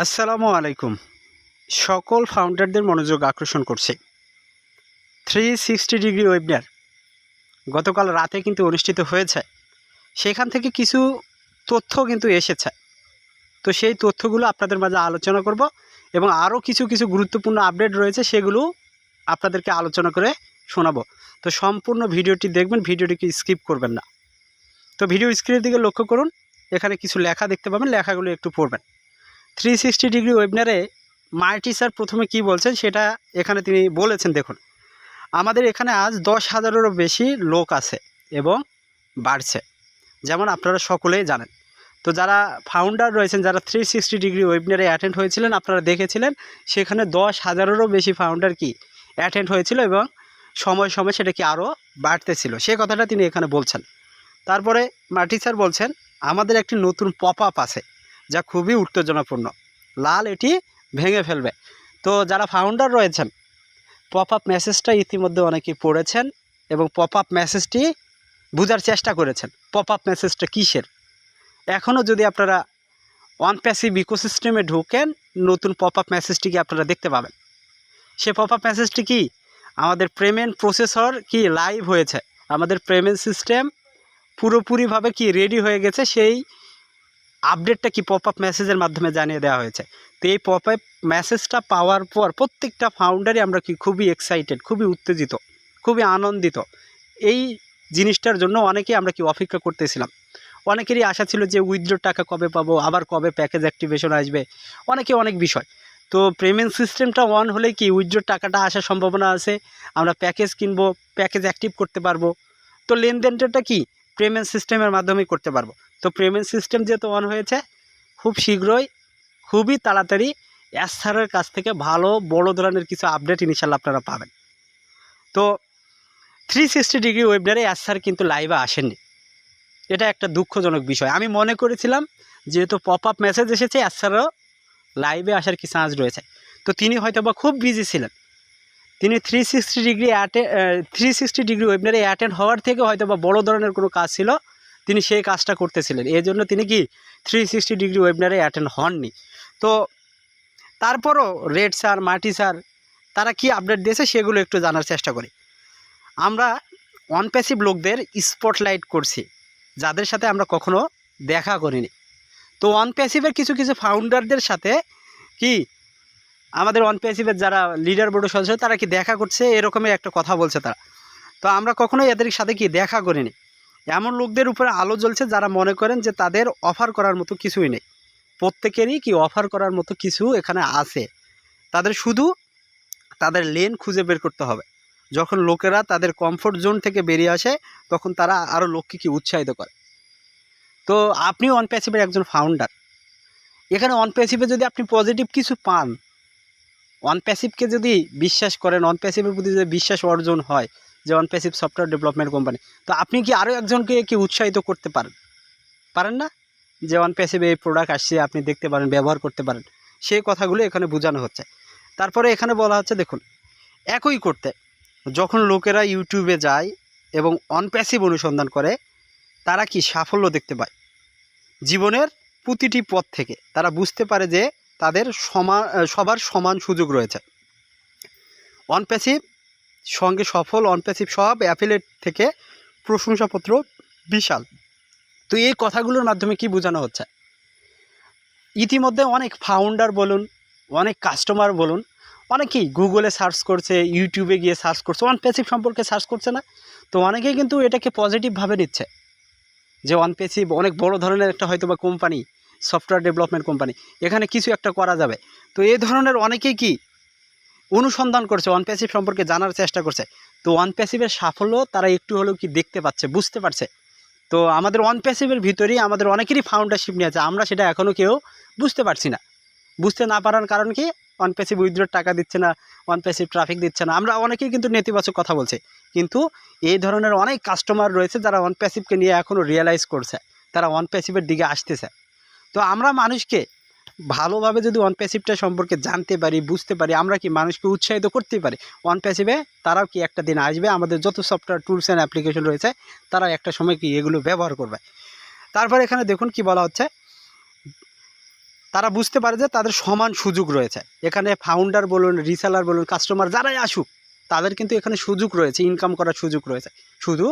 আসসালামু আলাইকুম। সকল ফাউন্ডারদের মনোযোগ আকর্ষণ করছে। থ্রি সিক্সটি ডিগ্রি ওয়েবিনার গতকাল রাতে কিন্তু অনুষ্ঠিত হয়েছে। সেখান থেকে কিছু তথ্য কিন্তু এসেছে। তো সেই তথ্যগুলো আপনাদের মাঝে আলোচনা করব এবং আরও কিছু কিছু গুরুত্বপূর্ণ আপডেট রয়েছে সেগুলো আপনাদেরকে আলোচনা করে শোনাবো। তো সম্পূর্ণ ভিডিওটি দেখবেন, ভিডিওটিকে স্কিপ করবেন না। তো ভিডিও স্ক্রিনের দিকে লক্ষ্য করুন, এখানে কিছু লেখা দেখতে পাবেন, লেখাগুলো একটু পড়বেন। থ্রি সিক্সটি ডিগ্রি ওয়েবিনারে মার্টি স্যার প্রথমে কি বলছেন সেটা এখানে তিনি বলেছেন, দেখুন। আমাদের এখানে আজ দশ হাজারেরও বেশি লোক আছে এবং বাড়ছে, যেমন আপনারা সকলেই জানেন। তো যারা ফাউন্ডার রয়েছেন, যারা থ্রি সিক্সটি ডিগ্রি ওয়েবিনারে অ্যাটেন্ড হয়েছিলেন, আপনারা দেখেছিলেন, সেখানে দশ হাজারেরও বেশি ফাউন্ডার কি অ্যাটেন্ড হয়েছিল এবং সময় সময় সেটা কি আরও বাড়তেছিল। সে কথাটা তিনি এখানে বলছেন। তারপরে মার্টি স্যার বলছেন, আমাদের একটি নতুন পপ আপ আছে। যা খুবই উত্তেজনাপূর্ণ। লাল এটি ভেঙে ফেলবে। তো যারা ফাউন্ডার রয়েছেন পপ আপ মেসেজটা ইতিমধ্যে অনেকেই পড়েছেন এবং পপ আপ মেসেজটি বোঝার চেষ্টা করেছেন। পপ আপ মেসেজটা কিসের? এখনও যদি আপনারা ওয়ান প্যাসিভ ইকোসিস্টেমে ঢুকেন, নতুন পপ আপ মেসেজটিকে আপনারা দেখতে পাবেন? সে পপ আপ মেসেজটি কি? আমাদের পেমেন্ট প্রসেসর কি লাইভ হয়েছে? আমাদের পেমেন্ট সিস্টেম পুরোপুরিভাবে কি রেডি হয়ে গেছে? সেই আপডেটটা কি পপ আপ মেসেজের মাধ্যমে জানিয়ে দেওয়া হয়েছে? তো এই পপ আপ মেসেজটা পাওয়ার পর প্রত্যেকটা ফাউন্ডারই আমরা কি খুবই এক্সাইটেড খুবই উত্তেজিত, খুবই আনন্দিত। এই জিনিসটার জন্য অনেকেই আমরা কি অপেক্ষা করতেছিলাম। অনেকেরই আশা ছিল যে উইথড্র টাকা কবে পাবো, আবার কবে প্যাকেজ অ্যাক্টিভেশন আসবে, অনেকে অনেক বিষয়। তো পেমেন্ট সিস্টেমটা অন হলে কি উইথড্র টাকাটা আসার সম্ভাবনা আছে, আমরা প্যাকেজ কিনবো প্যাকেজ অ্যাক্টিভ করতে পারব। তো লেনদেনটা কি? পেমেন্ট সিস্টেমের মাধ্যমেই করতে পারব। তো পেমেন্ট সিস্টেম যেহেতু অন হয়েছে, খুব শীঘ্রই, খুবই তাড়াতাড়ি অ্যাসারের কাছ থেকে ভালো, বড় ধরনের কিছু আপডেট ইনশাল্লাহ আপনারা পাবেন। তো থ্রি সিক্সটি ডিগ্রি ওয়েবনারে অ্যাসার কিন্তু লাইভে আসেননি। এটা একটা দুঃখজনক বিষয়। আমি মনে করেছিলাম, যেহেতু পপ আপ মেসেজ এসেছে অ্যাসারও লাইভে আসার কি চান্স রয়েছে। তো তিনি হয়তো বা খুব বিজি ছিলেন। তিনি থ্রি সিক্সটি ডিগ্রি অ্যাটে থ্রি সিক্সটি ডিগ্রি ওয়েবনারে অ্যাটেন্ড হওয়ার থেকে হয়তো বা বড়ো ধরনের কোনো কাজ ছিল তিনি সেই কাজটা করতেছিলেন। এই জন্য তিনি কি থ্রি সিক্সটি ডিগ্রি ওয়েবনারে অ্যাটেন্ড হননি। তো তারপরও রেড স্যার মাটি স্যার তারা কি আপডেট দিয়েছে সেগুলো একটু জানার চেষ্টা করি। আমরা অনপ্যাসিভ লোকদের স্পটলাইট করছি, যাদের সাথে আমরা কখনো দেখা করিনি। তো অনপ্যাসিভের কিছু কিছু ফাউন্ডারদের সাথে কি আমাদের অনপ্যাসিভের যারা লিডার বোর্ডের সদস্য, তারা কি দেখা করছে? এরকমই একটা কথা বলছে তারা। তো আমরা কখনোই এদের সাথে কি দেখা করিনি। এমন লোকদের উপরে আলো জ্বলছে যারা মনে করেন যে তাদের অফার করার মতো কিছুই নেই। প্রত্যেকেরই কি অফার করার মতো কিছু এখানে আছে? তাদের শুধু তাদের লেন খুঁজে বের করতে হবে। যখন লোকেরা তাদের কমফোর্ট জোন থেকে বেরিয়ে আসে, তখন তারা আরও লোককে কি উৎসাহিত করে। তো আপনি অনপ্যাসিভের একজন ফাউন্ডার এখানে অনপ্যাসিভে যদি আপনি পজিটিভ কিছু পান অনপ্যাসিভকে যদি বিশ্বাস করেন অনপ্যাসিভের প্রতি যদি বিশ্বাস অর্জন হয় যে অনপ্যাসিভ সফটওয়্যার ডেভেলপমেন্ট কোম্পানি তো আপনি কি আরও একজনকে কি উৎসাহিত করতে পারেন? পারেন না? যেমন অনপ্যাসিভে এই প্রোডাক্ট আসছে, আপনি দেখতে পারেন, ব্যবহার করতে পারেন। সেই কথাগুলো এখানে বোঝানো হচ্ছে। তারপরে এখানে বলা হচ্ছে, দেখুন, একই করতে যখন লোকেরা ইউটিউবে যায় এবং অনপ্যাসিভ অনুসন্ধান করে, তারা কি সাফল্য দেখতে পায়? জীবনের প্রতিটি পথ থেকে তারা বুঝতে পারে যে তাদের সমান সবার সমান সুযোগ রয়েছে। অনপ্যাসিভ সঙ্গে সফল অনপ্যাসিভ সব অ্যাফিলেট থেকে প্রশংসাপত্র বিশাল। তো এই কথাগুলোর মাধ্যমে কি বোঝানো হচ্ছে? ইতিমধ্যে অনেক ফাউন্ডার বলুন, অনেক কাস্টমার বলুন, অনেকেই গুগলে সার্চ করছে ইউটিউবে গিয়ে সার্চ করছে অনপ্যাসিভ সম্পর্কে সার্চ করছে না, তো অনেকেই কিন্তু এটাকে পজিটিভভাবে নিচ্ছে। যে অনপ্যাসিভ অনেক বড় ধরনের একটা হয়তো বা কোম্পানি সফটওয়্যার ডেভেলপমেন্ট কোম্পানি এখানে কিছু একটা করা যাবে। তো এই ধরনের অনেকেই কি অনুসন্ধান করছে ওয়ান প্যাসিভ সম্পর্কে জানার চেষ্টা করছে। তো ওয়ান প্যাসিভের সাফল্য তারা একটু হলেও কি দেখতে পাচ্ছে, বুঝতে পারছে। তো আমাদের ওয়ান প্যাসিভের ভিতরেই আমাদের অনেকেরই ফাউন্ডারশিপ নিয়ে আছে, আমরা সেটা এখনও কেউ বুঝতে পারছি না। বুঝতে না পারার কারণ কি? ওয়ান প্যাসিভ উইথড্রোর টাকা দিচ্ছে না ওয়ান প্যাসিভ ট্রাফিক দিচ্ছে না। আমরা অনেকেই কিন্তু নেতিবাচক কথা বলছি, কিন্তু এই ধরনের অনেক কাস্টমার রয়েছে যারা ওয়ান প্যাসিভকে নিয়ে এখনও রিয়েলাইজ করছে, তারা ওয়ান প্যাসিভের দিকে আসতেছে। তো আমরা মানুষকে ভালোভাবে যদি অনপ্যাসিভটা সম্পর্কে জানতে পারি, বুঝতে পারি, আমরা কি মানুষকে উৎসাহিত করতে পারি? অনপ্যাসিভে তারাও কি একটা দিন আসবে? আমাদের যত সফটওয়্যার টুলস অ্যান্ড অ্যাপ্লিকেশন রয়েছে তারা একটা সময় কি এগুলো ব্যবহার করবে। তারপর এখানে দেখুন কি বলা হচ্ছে। তারা বুঝতে পারে যে তাদের সমান সুযোগ রয়েছে। এখানে ফাউন্ডার বলুন রিসেলার বলুন কাস্টমার যারাই আসুক, তাদের কিন্তু এখানে সুযোগ রয়েছে ইনকাম করার সুযোগ রয়েছে। শুধু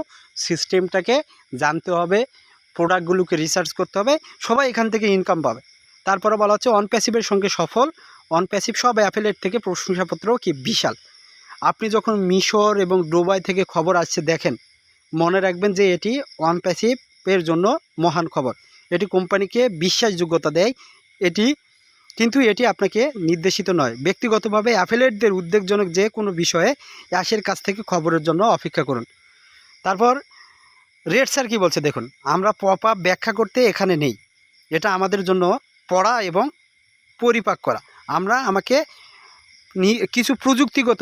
সিস্টেমটাকে জানতে হবে প্রোডাক্টগুলোকে রিসার্চ করতে হবে, সবাই এখান থেকে ইনকাম পাবে। তারপরে বলা হচ্ছে অন প্যাসিভের সঙ্গে সফল। অন প্যাসিভ সব অ্যাফিলেট থেকে প্রশংসাপত্র কি? বিশাল। আপনি যখন মিশর এবং দুবাই থেকে খবর আসছে, দেখেন, মনে রাখবেন যে এটি অন প্যাসিভের জন্য মহান খবর। এটি কোম্পানিকে বিশ্বাসযোগ্যতা দেয়। এটি, কিন্তু এটি আপনাকে নির্দেশিত নয়। ব্যক্তিগতভাবে অ্যাফেলেটদের উদ্বেগজনক যে কোনো বিষয়ে অ্যাশের কাছ থেকে খবরের জন্য অপেক্ষা করুন। তারপর রেড স্যার কী বলছে? দেখুন, আমরা পপ আপ ব্যাখ্যা করতে এখানে নেই। এটা আমাদের জন্য পড়া এবং পরিপাক করা। আমরা আমাকে কিছু প্রযুক্তিগত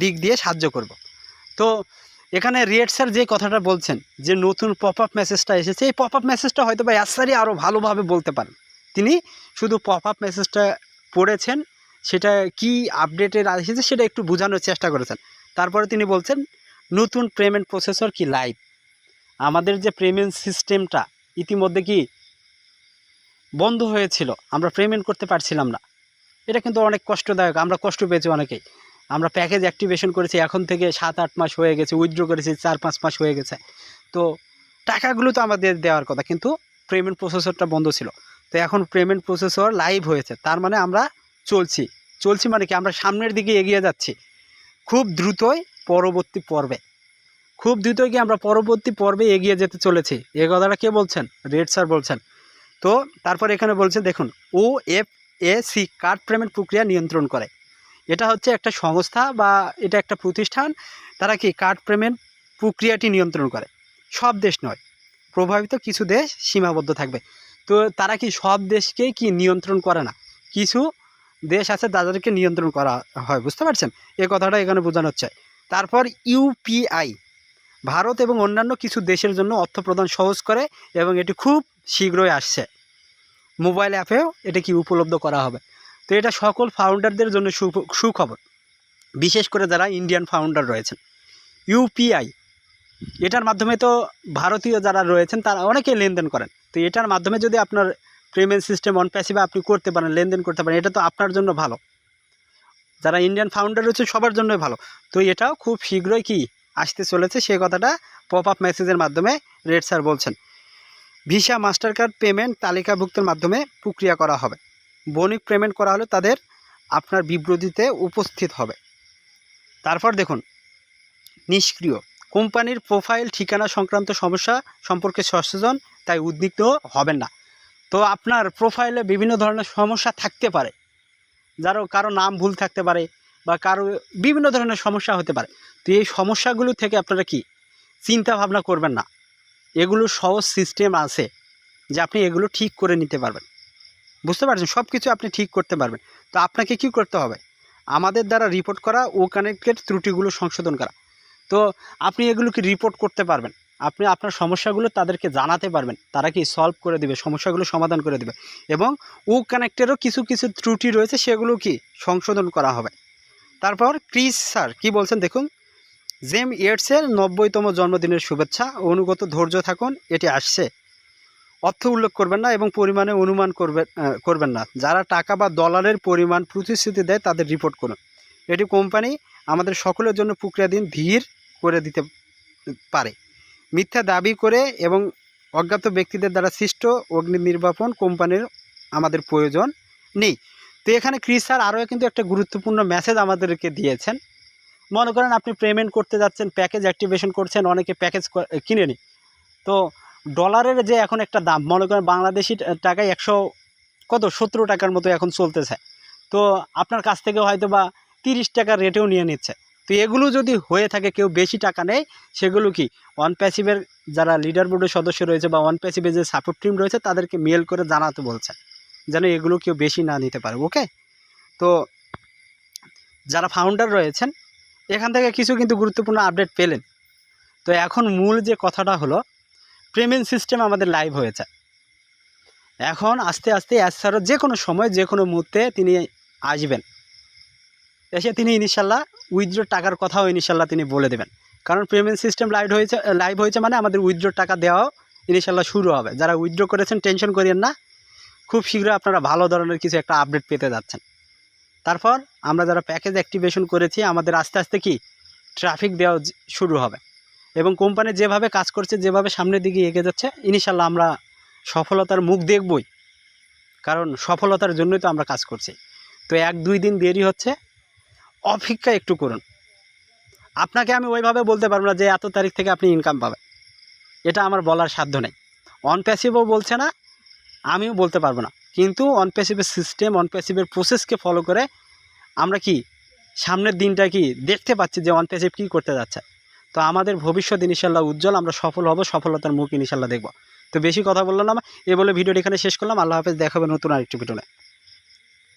দিক দিয়ে সাহায্য করব। তো এখানে রেড স্যার যে কথাটা বলছেন, যে নতুন পপ আপ মেসেজটা এসেছে, এই পপ আপ মেসেজটা হয়তো বা স্যারই আরও ভালোভাবে বলতে পারেন। তিনি শুধু পপ আপ মেসেজটা পড়েছেন, সেটা কি আপডেটের এসেছে সেটা একটু বোঝানোর চেষ্টা করেছেন। তারপরে তিনি বলছেন, নতুন পেমেন্ট প্রসেসর কি লাইভ আমাদের যে পেমেন্ট সিস্টেমটা ইতিমধ্যে কি বন্ধ হয়েছিল। আমরা পেমেন্ট করতে পারছিলাম না। এটা কিন্তু অনেক কষ্টদায়ক। আমরা কষ্ট পেয়েছি অনেকেই। আমরা প্যাকেজ অ্যাক্টিভেশন করেছি, এখন থেকে সাত, আট মাস হয়ে গেছে উইথড্র করেছি, চার, পাঁচ মাস হয়ে গেছে। তো টাকাগুলো তো আমাদের দেওয়ার কথা, কিন্তু পেমেন্ট প্রসেসরটা বন্ধ ছিল। তো এখন পেমেন্ট প্রসেসর লাইভ হয়েছে। তার মানে আমরা চলছি। চলছি মানে কি? আমরা সামনের দিকে এগিয়ে যাচ্ছি। খুব দ্রুতই পরবর্তী পর্বে। খুব দ্রুতই কি আমরা পরবর্তী পর্বে এগিয়ে যেতে চলেছি? এ কথাটা কে বলছেন? রেড স্যার বলছেন। তো তারপর এখানে বলছে, দেখুন O F A C card payment প্রক্রিয়া নিয়ন্ত্রণ করে। এটা হচ্ছে একটা সংস্থা বা এটা একটা প্রতিষ্ঠান, তারা কি কার্ড পেমেন্ট প্রক্রিয়াটি নিয়ন্ত্রণ করে। সব দেশ নয়, প্রভাবিত কিছু দেশ সীমাবদ্ধ থাকবে। তো তারা কি সব দেশকেই কি নিয়ন্ত্রণ করে না? কিছু দেশ আছে তাদেরকে নিয়ন্ত্রণ করা হয়, বুঝতে পারছেন? এ কথাটা এখানে বোঝানো হচ্ছে। তারপর ইউপিআই ভারত এবং অন্যান্য কিছু দেশের জন্য অর্থ প্রদান সহজ করে এবং এটি খুব শীঘ্রই আসছে। মোবাইল অ্যাপেও এটা কি উপলব্ধ করা হবে। তো এটা সকল ফাউন্ডারদের জন্য সু- সুখবর। বিশেষ করে যারা ইন্ডিয়ান ফাউন্ডার রয়েছেন। ইউপিআই এটার মাধ্যমে তো ভারতীয় যারা রয়েছেন, তারা অনেকেই লেনদেন করেন। তো এটার মাধ্যমে যদি আপনার পেমেন্ট সিস্টেম অন প্যাসিভে আপনি করতে পারেন, লেনদেন করতে পারেন, এটা তো আপনার জন্য ভালো। যারা ইন্ডিয়ান ফাউন্ডার রয়েছে সবার জন্যই ভালো। তো এটাও খুব শীঘ্রই কি আসতে চলেছে সেই কথাটা পপ আপ মেসেজের মাধ্যমে রেড স্যার বলছেন। ভিসা মাস্টার কার্ড পেমেন্ট তালিকাভুক্তের মাধ্যমে প্রক্রিয়া করা হবে। বণিক পেমেন্ট করা হলে তাদের আপনার বিবৃতিতে উপস্থিত হবে। তারপর দেখুন, নিষ্ক্রিয়। কোম্পানির প্রোফাইল, ঠিকানা সংক্রান্ত সমস্যা সম্পর্কে সচেতন, তাই উদ্বিগ্ন হবেন না। তো আপনার প্রোফাইলে বিভিন্ন ধরনের সমস্যা থাকতে পারে, যারও কারও নাম ভুল থাকতে পারে বা কারও বিভিন্ন ধরনের সমস্যা হতে পারে। তো এই সমস্যাগুলো থেকে আপনারা কি চিন্তা ভাবনা করবেন না। এগুলো সহজ সিস্টেম আছে যে আপনি এগুলো ঠিক করে নিতে পারবেন। বুঝতে পারছেন? সব কিছু আপনি ঠিক করতে পারবেন। তো আপনাকে কি করতে হবে? আমাদের দ্বারা রিপোর্ট করা, ও কানেক্টেড ত্রুটিগুলো সংশোধন করা। তো আপনি এগুলোকে রিপোর্ট করতে পারবেন। আপনি আপনার সমস্যাগুলো তাদেরকে জানাতে পারবেন। তারা কি সলভ করে দেবে, সমস্যাগুলো সমাধান করে দেবে। এবং ও কানেক্টেরও কিছু কিছু ত্রুটি রয়েছে, সেগুলো কি সংশোধন করা হবে। তারপর ক্রিস স্যার কি বলছেন দেখুন? জেম ইয়েটসের নব্বইতম জন্মদিনের শুভেচ্ছা। অনুগত ধৈর্য থাকুন, এটি আসছে। অর্থ উল্লেখ করবেন না এবং পরিমাণে অনুমান করবেন করবেন না। যারা টাকা বা ডলারের পরিমাণ প্রতিশ্রুতি দেয়, তাদের রিপোর্ট করুন। এটি কোম্পানি আমাদের সকলের জন্য প্রক্রিয়াধীন ধীর করে দিতে পারে। মিথ্যা দাবি করে এবং অজ্ঞাত ব্যক্তিদের দ্বারা সৃষ্ট অগ্নি নির্বাপন কোম্পানির আমাদের প্রয়োজন নেই। তো এখানে ক্রিস স্যার আরও কিন্তু একটা গুরুত্বপূর্ণ মেসেজ আমাদেরকে দিয়েছেন। মনে করেন আপনি পেমেন্ট করতে যাচ্ছেন প্যাকেজ অ্যাক্টিভেশন করছেন, অনেকে প্যাকেজ কিনে নি তো ডলারের যে এখন একটা দাম, মনে করেন বাংলাদেশি টাকায় একশো কত সতেরো টাকার মতো এখন চলতেছে। তো আপনার কাছ থেকে হয়তো বা তিরিশ টাকার রেটেও নিয়ে নিচ্ছে। তো এগুলো যদি হয়ে থাকে, কেউ বেশি টাকা নেয়, সেগুলো কি? ওয়ান প্যাসিভের যারা লিডার বোর্ডের সদস্য রয়েছে বা ওয়ান প্যাসিভের যে সাপোর্ট টিম রয়েছে, তাদেরকে মেল করে জানাতে বলছে, যেন এগুলো কেউ বেশি না নিতে পারে ওকে তো যারা ফাউন্ডার রয়েছেন এখান থেকে কিছু কিন্তু গুরুত্বপূর্ণ আপডেট পেলেন। তো এখন মূল যে কথাটা হলো, পেমেন্ট সিস্টেম আমাদের লাইভ হয়েছে। এখন আস্তে আস্তে অ্যাসারও যে কোনো সময় যে কোনো মুহূর্তে তিনি আসবেন। এসে তিনি ইনশাল্লাহ উইথড্র টাকার কথাও ইনশাল্লাহ তিনি বলে দেবেন। কারণ পেমেন্ট সিস্টেম লাইভ হয়েছে লাইভ হয়েছে মানে আমাদের উইথড্র টাকা দেওয়াও ইনশাল্লাহ শুরু হবে। যারা উইথড্র করেছেন টেনশন করিয়েন না। খুব শীঘ্রই আপনারা ভালো ধরনের কিছু একটা আপডেট পেতে যাচ্ছেন। তারপর আমরা যারা প্যাকেজ অ্যাক্টিভেশন করেছি, আমাদের আস্তে আস্তে কি ট্রাফিক দেওয়া শুরু হবে। এবং কোম্পানি যেভাবে কাজ করছে, যেভাবে সামনের দিকে এগিয়ে যাচ্ছে, ইনশাল্লাহ আমরা সফলতার মুখ দেখবই। কারণ সফলতার জন্যই তো আমরা কাজ করছি। তো এক দুই দিন দেরি হচ্ছে, অপেক্ষা একটু করুন। আপনাকে আমি ওইভাবে বলতে পারব না যে এত তারিখ থেকে আপনি ইনকাম পাবেন। এটা আমার বলার সাধ্য নেই। অন প্যাসিভও বলছে না, আমিও বলতে পারব না। কিন্তু অনপ্যাসিভের সিস্টেম অনপ্যাসিভের প্রসেসকে ফলো করে আমরা কি সামনের দিনটা কি দেখতে পাচ্ছি যে অনপ্যাসিভ কী করতে যাচ্ছে। তো আমাদের ভবিষ্যৎ ইনশাল্লাহ উজ্জ্বল, আমরা সফল হব, সফলতার মুখ ইনশাল্লাহ দেখব। তো বেশি কথা বললাম না, এ বলে ভিডিওটি এখানে শেষ করলাম, আল্লাহ হাফেজ দেখাবে নতুন আরেকটি ভিডিও